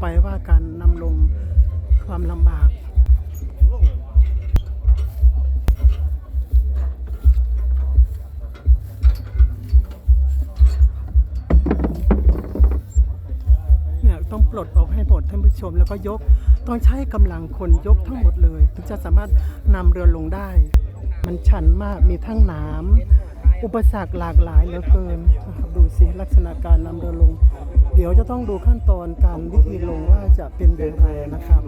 ไปว่าการนำลงความลำบากเนี่ยต้องปลดออกให้หมดท่านผู้ชม แล้วก็ยกต้องใช้กำลังคนยกทั้งหมดเลย ถึงจะสามารถนำเรือลงได้ มันชันมากมีทั้งน้ำ อุปสรรคหลากหลายเหลือเกินนะครับดูสิลักษณะการนำเรือลง เดี๋ยวจะต้องดูขั้นตอนการวิธีลงว่าจะเป็นอย่างไรนะครับ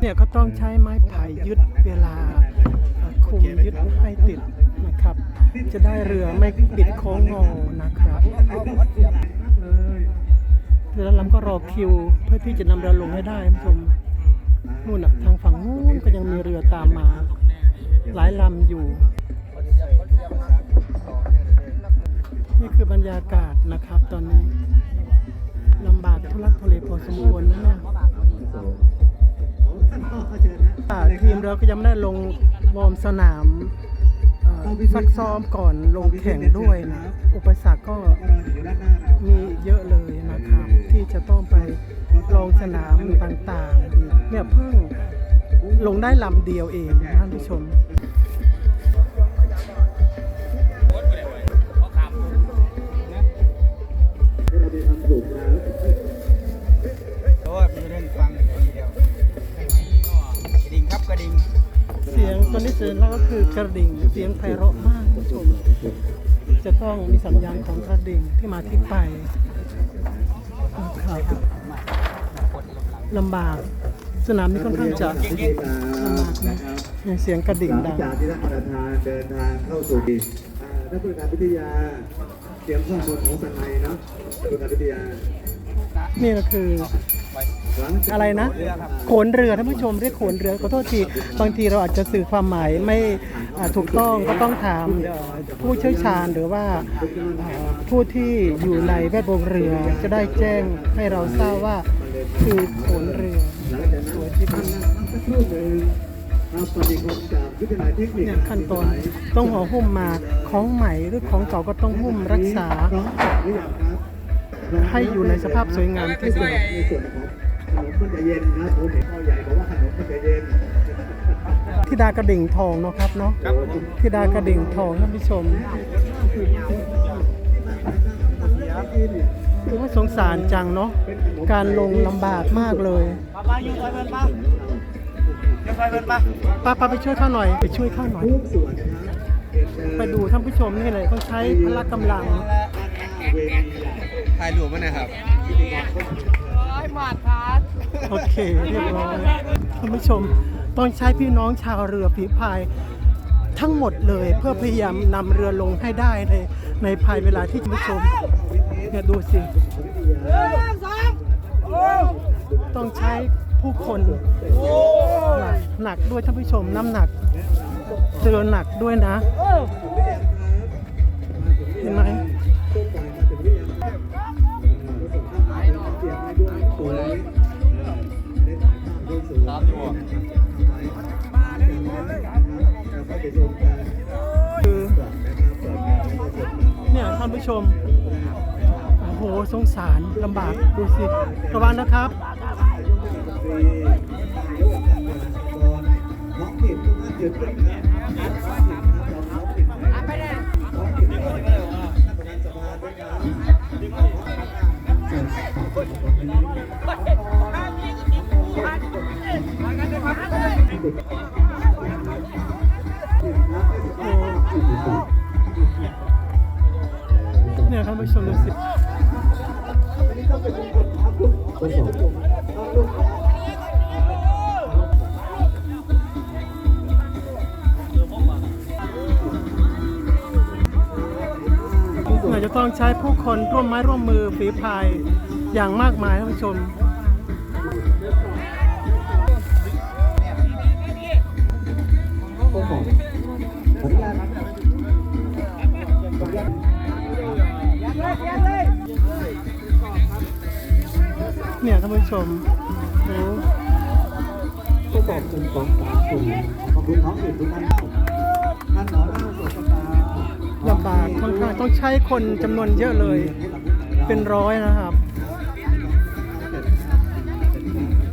เนี่ยก็ต้องใช้ไม้ไผ่ยึดเวลาคุมยึดให้ติดนะครับ จะได้เรือไม่ปิดโค้งงอนะครับเรือลำก็รอคิวเพื่อที่จะนำเรือลงให้ได้ท่านผู้ชมนู่นน่ะทางฝั่งนู้นก็ยังมีเรือตามมา หลายลำอยู่ นี่คือบรรยากาศนะครับตอนนี้ลำบากทุลักทุเลพอสมควรนะเนี่ยทีมเราก็ยังไม่ได้ลงวอร์มสนามซักซ้อมก่อนลงแข่งด้วยนะ อุปสรรคก็มีเยอะเลยนะครับ ที่จะต้องไปลงสนามต่างๆ เนี่ยเพิ่งลงได้ลำเดียวเองนะท่านผู้ชม นนี้เสียงเราก็คือกระดิ่งเสียงไพเราะมากท่านผู้ชมจะต้องมีสัญญาณของกระดิ่งที่มาที่ไปครับลำบากสนามนี้ค่อนข้างจะลำบากนะมีเสียงกระดิ่งหลัดังงจากที่นักประธานเดินทางเข้าสู่อ่านักบริการวิทยาเตรียมข้อมูลของสนายเนาะนักบริการวิทยานี่ก็คือหลังจาก อะไรนะ โขนเรือท่านผู้ชมเรียกโขนเรือขอโทษทีบางทีเราอาจจะสื่อความหมายไม่อ่าถูกต้องก็ต้องถามเอ่อผู้เชี่ยวชาญหรือว่าอ่าผู้ที่อยู่ในแวดวงเรือจะได้แจ้งให้เราทราบว่าคือโขนเรือหลังจากนั้นท่านนั่งสักครู่หนึ่งเอาปฏิคมจากวิทยาลัยเทคนิคเนี่ยขั้นตอนต้องห่อหุ้มมาของใหม่หรือของเก่าก็ต้องหุ้มรักษาพร้อมจัดหรือยังครับให้อยู่ในสภาพสวยงามที่สุดในส่วน ของขนมมันจะเย็นนะผมเห็นพ่อใหญ่บอกว่าขนมมันจะเย็นทิดากระดิ่งทองเนาะครับเนาะทิดากระดิ่งทองท่านผู้ชมโอ้ยสงสารจังเนาะการลงลำบากมากเลยป้าป้าอยู่ซอยเบิร์นป้าอยู่ซอยเบิร์นป้าป้าป้าไปช่วยข้าหน่อยไปช่วยข้าหน่อยทุกส่วนนะครับเป็นเอ่อไปดูท่านผู้ชมนี่เลยต้องใช้พละกำลังเวทีถ่ายรูปมั้ยนะครับ โอเคเรียบร้อยท่านผู้ชมต้องใช้พี่น้องชาวเรือฝีพายทั้งหมดเลยเพื่อพยายามนำเรือลงให้ได้ในในภายเวลาที่ท่านผู้ชมเนี่ยดูสิ ต้องใช้ผู้คนหนักหนักด้วยท่านผู้ชมน้ำหนักเรือหนักด้วยนะ เห็นไหม ตามอยู่คือเนี่ยท่านผู้ชม โอ้โห สงสารลำบากดูสิ ระวังนะครับเนี่ยท่านผู้ชมดูสิเราจะต้องใช้ผู้คนร่วมไม้ร่วมมือฝีพายอย่างมากมายท่านผู้ชม เนี่ยท่านผู้ชมโอ้ก็บอกกลุ่มองสามกลุ่มขอบคุณท้องถิ่นทุกท่านท่านหมอเล่าสวนสาลำบากค่อนข้างต้องใช้คนจำนวนเยอะเลย เป็นร้อยนะครับ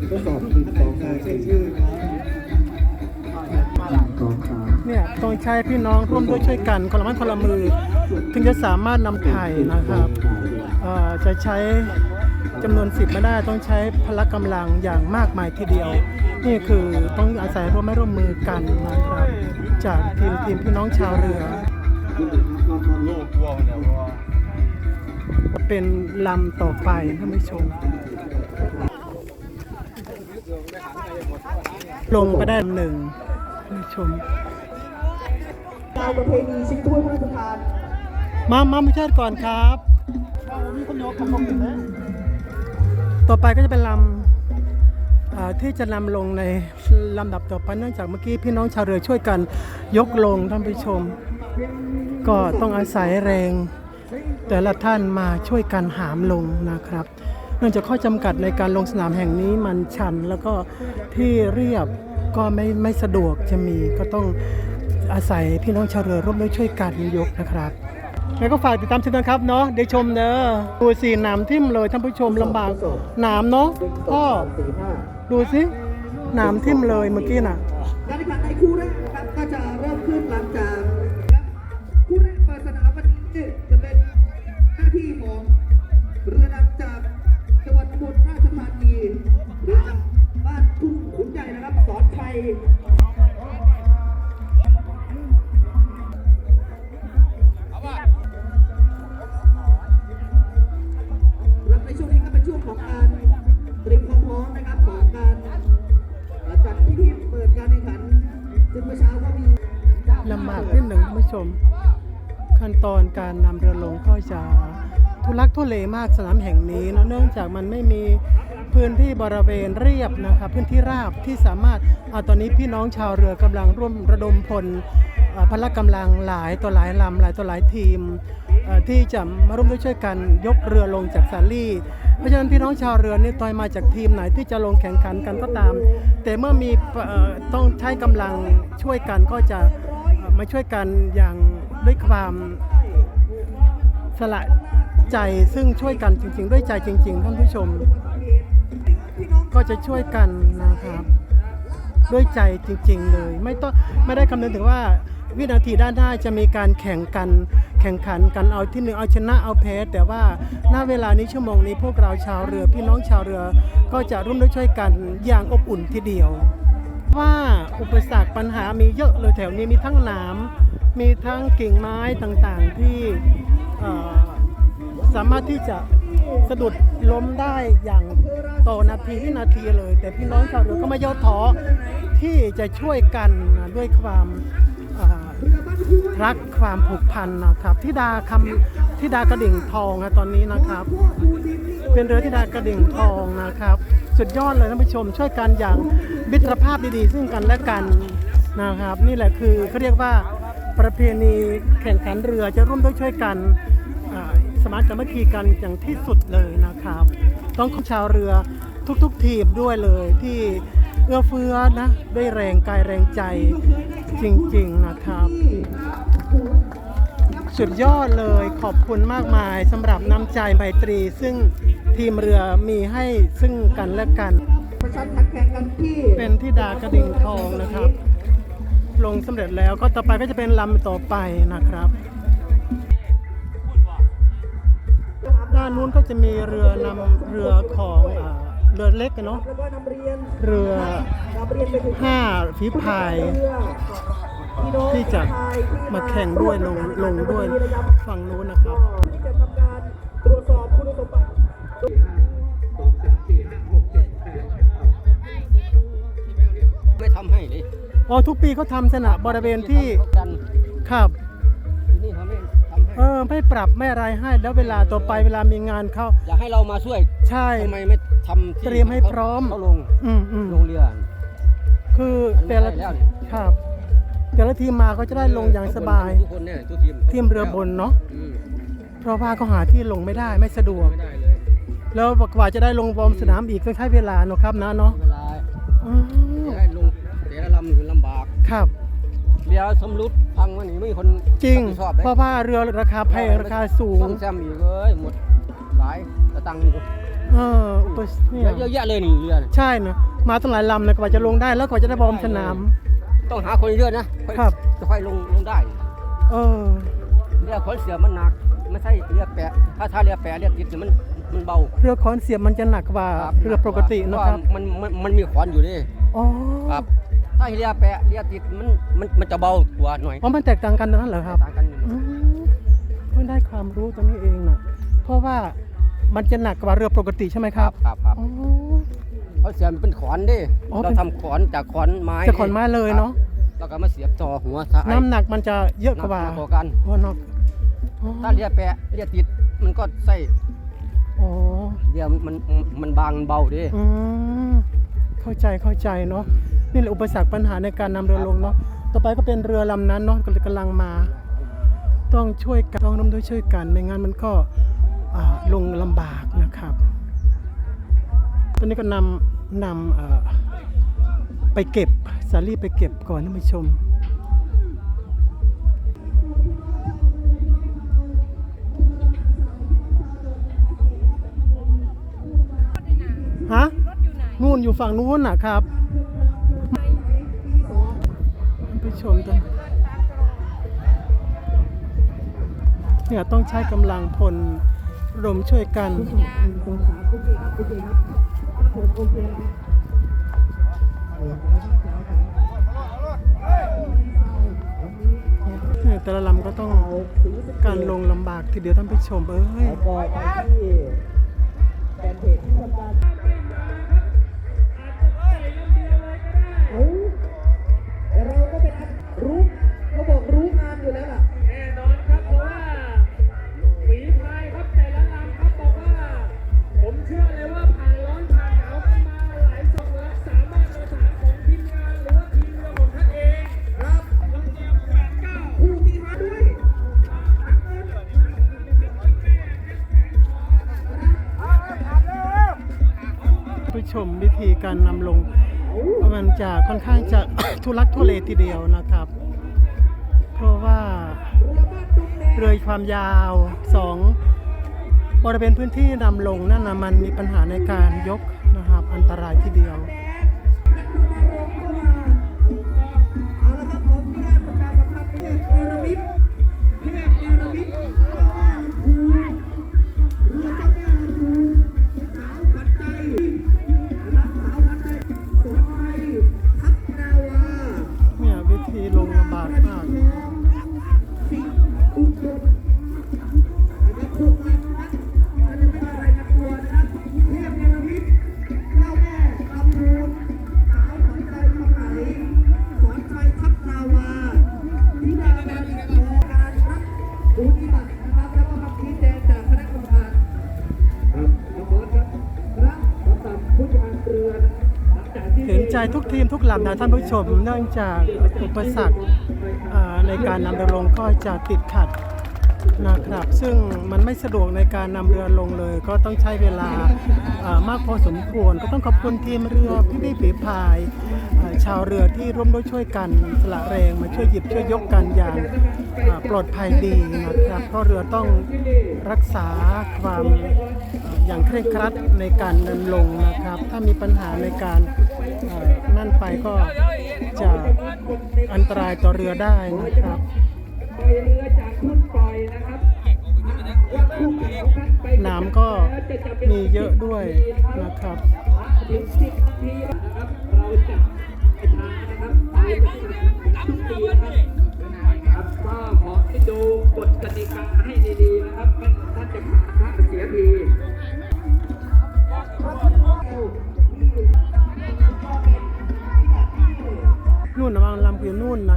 ก็สอบติดต่อการเช็คชื่อเนี่ยต้องใช้พี่น้องร่วมด้วยช่วยกันคนละไม้คนละมือ ถึงจะสามารถนำไข่นะครับจะใช้ จำนวนสิบไม่ได้ต้องใช้พละกำลังอย่างมากมายทีเดียว นี่คือต้องอาศัยร่วมไม้ร่วมมือกันนะครับ จากทีมทีมพี่น้องชาวเรือลูกวัวเนี่ยวัวเป็นลำต่อไปท่านผู้ชมลงไปได้หนึ่งท่านผู้ชมการประเพณีชิงถ้วยพระราชทานมามามุชาติก่อนครับ ต่อไปก็จะเป็นลำที่จะนำลงในลำดับต่อไปเนื่องจากเมื่อกี้พี่น้องชาวเรือช่วยกันยกลงท่านผู้ชม ก็ต้องอาศัยแรง แต่ละท่านมาช่วยกันหามลงนะครับ เนื่องจากข้อจำกัดในการลงสนามแห่งนี้มันชัน แล้วก็ที่เรียบก็ไม่ไม่สะดวกจะมีก็ต้องอาศัยพี่น้องชาวเรือร่วมด้วยช่วยกันยกนะครับ แล้วก็ฝากติดตามชมนะครับเนาะเดี๋ยวชมเนอะดูสิหนามทิ่มเลยท่านผู้ชมลำบากหนามเนาะพ่อสี่ห้าดูสิหนามทิ่มเลยเมื่อกี้น่ะ การนำเรือลงก็จะทุลักทุเลมากสนามแห่งนี้นะเนื่องจากมันไม่มีพื้นที่บริเวณเรียบนะครับพื้นที่ราบที่สามารถอาตอนนี้พี่น้องชาวเรือกำลังร่วมระดมพลพละกำลังหลายต่อหลายลำหลายต่อหลายทีมที่จะมาร่วมด้วยช่วยกันยกเรือลงจากสาลี่ เพราะฉะนั้นพี่น้องชาวเรือนี่ต่อยมาจากทีมไหนที่จะลงแข่งขันกันก็ตาม แต่เมื่อมีต้องใช้กำลังช่วยกันก็จะมาช่วยกันอย่างด้วยความ สละใจซึ่งช่วยกันจริง ๆ ด้วยใจจริง ๆ ท่านผู้ชม ก็จะช่วยกันนะครับ ด้วยใจจริง ๆ เลย ไม่ต้องไม่ได้คำนึงถึงว่าวินาทีด้านหน้าจะมีการแข่งกัน แข่งขันกันเอาที่หนึ่งเอาชนะเอาแพ้แต่ว่าณเวลานี้ชั่วโมงนี้พวกเราชาวเรือ พี่น้องชาวเรือก็จะร่วมด้วยช่วยกันอย่างอบอุ่นทีเดียว ว่าอุปสรรคปัญหามีเยอะเลยแถวนี้มีทั้งหนามมีทั้งกิ่งไม้ต่างๆที่ สามารถที่จะสะดุดล้มได้อย่างต่อนาทีวินาทีเลย แต่พี่น้องชาวเรือก็ไม่ย่อท้อที่จะช่วยกันด้วยความรักความผูกพันนะครับทิดาคำทิดากระดิ่งทองนะตอนนี้นะครับ เป็นเรือที่ดากระดิ่งทองนะครับ สุดยอดเลยท่านผู้ชม ช่วยกันอย่างมิตรภาพดีๆ ซึ่งกันและกันนะครับ นี่แหละคือเขาเรียกว่าประเพณีแข่งขันเรือจะร่วมด้วยช่วยกัน มานสามัคคีกันอย่างที่สุดเลยนะครับ ต้องขอบชาวเรือทุกๆทีมด้วยเลยที่เอื้อเฟื้อนะด้วยแรงกายแรงใจจริงๆนะครับ สุดยอดเลยขอบคุณมากมายสำหรับน้ำใจไมตรี ซึ่งทีมเรือมีให้ซึ่งกันและกัน เป็นที่ดากระดิ่งทองนะครับ ลงสำเร็จแล้วก็ต่อไปก็จะเป็นลำต่อไปนะครับานนู้นก็จะมีเรือนำเรือของอ่าเรือเล็กอะเนาะแล้วก็นำเรียนเรือนำเรียนไปถึงห้าฝีพายเรือพี่น้องที่จะชยที่มาแข่งด้วยลงลงด้วยฝั่งนู้นนะครับที่จะทำการตรวจสอบคุณสมบัติไม่ทำให้เลยอ๋อทุกปีเขาทำสนะบริเวณที่กันครับ เออไม่ปรับไม่อะไรให้แล้วเวลาต่อไปเวลามีงานเข้าอยากให้เรามาช่วยใช่ ทำไมไม่ทำที่เตรียมให้พร้อม เขาลงอืมอืมลงเรือคือแต่ละมันไม่ได้แล้วนี่ครับ แต่ละทีมมาก็จะได้ลงอย่างสบาย ทุกคนเนี่ยทุกทีมทีมเรือบนเนาะอืมเพราะว่าเขาหาที่ลงไม่ได้ไม่สะดวก ไม่ได้เลยแล้วกว่าจะได้ลงวอร์มสนามอีกก็ใช้เวลาเนอะครับนะเนาะเวลาอืมจะได้ลงแต่ละลำอยู่ลำบาก ครับ เรือสำรุดพังวันนี้ไม่มีคนจริงบผิดชอบเลยเพราะว่าเรือราคาแพงราคาสูง ซ่อมแซมอีกเลยหมดหลายตะตังค์อีกเอออุปสเนี่ยเยอะแยะเลยนี่เรือเนี่ยใช่เนอะมาตั้งหลายลำนะกว่าจะลงได้แล้วกว่าจะได้วอร์มสนาม ต้องหาคนเยอะนะครับ จะค่อยลงลงได้เออ เรือขนเสือมันหนักไม่ใช่เรือแปะถ้าถ้าเรือแปะเรือติดเนี่ยมันมันเบาเรือคอนเสียบมันจะหนักกว่าครับเรือปกตินะครับเพาว่ามันมันมันมีขอนอยู่นี่อ๋อครับ ถ้าเรือแปะเรือติดมันมันมันจะเบากว่าหน่อยอ๋อมันแตกต่างกันตรงนั้นเหรอครับต่างกันอยู่อืมเพิ่งได้ความรู้ตรงนี้เองนะเพราะว่ามันจะหนักกว่าเรือปกติใช่ไหมคครัรับบครับครับอ๋อเพราะเสือมันเป็นขอนดิอ๋อเราเป็นทำขอนจากขอนไม้จะขอนไม้เลยเนาะแล้วก็มาเสียบต่อหัวซ้ายน้ำหนักมันจะเยอะกว่าหนักกว่ากันโอ้เนอะอ๋อถ้าเรือแปะเรือติดมันก็ใส่อ๋อเรือมันมันมันบางเบาดิอืมเข้าใจเข้าใจเนาะ นี่แหละอุปสรรคปัญหาในการนำเรือลงเนาะต่อไปก็เป็นเรือลำนั้นเนาะกำลังมา ต้องช่วยกันต้องร่วมด้วยช่วยกัน ไม่งั้นมันก็ลงลำบากนะครับ ตอนนี้ก็นำนำไปเก็บสาลี่ไปเก็บก่อนท่านผู้ชมฮะนู่นอยู่ฝั่งนู้นนะครับ ชมต้องเนี่ยต้องใช้กำลังพลรวมช่วยกันเนี่ยแต่ละลำก็ต้องการลงลำบากทีเดียวท่านผู้ชมเอ้ย ผู้ชมวิธีการนำลงมันจะค่อนข้างจะทุลักทุเลทีเดียวนะครับ เพราะว่าเรือความยาวสองบริเวณพื้นที่นำลงนั่นนะมันมีปัญหาในการยกนะครับ อันตรายทีเดียว ใจทุกทีมทุกลำนะท่านผู้ชมเนื่องจากอุปสรรคในการนำเรือลงก็จะติดขัดนะครับ ซึ่งมันไม่สะดวกในการนำเรือลงเลย ก็ต้องใช้เวลามากพอสมควร ก็ต้องขอบคุณทีมเรือพี่พี่ฝีพายชาวเรือที่ร่วมด้วยช่วยกันสละแรงมาช่วยหยิบช่วยยกกันอย่างปลอดภัยดีนะครับเพราะเรือต้องรักษาความอย่างเคร่งครัดในการนำลงนะครับ ถ้ามีปัญหาในการ นั่นไปก็จะอันตรายต่อเรือได้นะครับปเรือจากทุ่นปล่อยนะครับน้ำก็มีเยอะด้วยนะครับถึงสิบนาทีนะครับไปทางนะครับทุกปีนะครับก็ขอให้ดูกฎกติกาให้ดีๆนะครับไม่งั้นท่านจะขาดท่านเสียที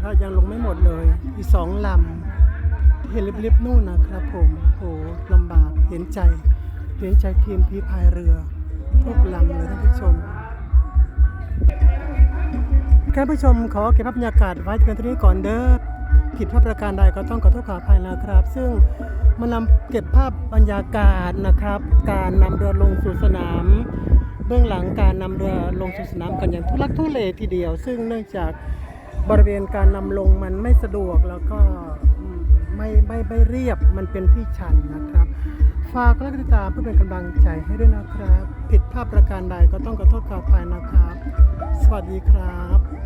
นู่นนะครับยังลงไม่หมดเลย อีกสองลำเห็นริบๆนู่นนะครับผมโหลำบากเห็นใจเห็นใจทีมพีพายเรือทุกลำเลยท่านผู้ชมท่านผู้ชมขอเก็บภาพบรรยากาศไว้เพียงเท่านี้ก่อนเด้อผิดพลาดประการใดก็ต้องขอโทษขออภัยนะครับ ซึ่งมานำเก็บภาพบรรยากาศนะครับ การนำเรือลงสู่สนาม เบื้องหลังการนำเรือลงสู่สนามกันอย่างทุลักทุเลทีเดียว ซึ่งเนื่องจาก บริเวณการนำลงมันไม่สะดวกแล้วก็อืมไม่ไม่ไม่เรียบมันเป็นที่ชันนะครับ ฝากและติดตามเพื่อเป็นกำลังใจให้ด้วยนะครับ ผิดภาพประการใดก็ต้องขอโทษขออภัยนะครับ สวัสดีครับ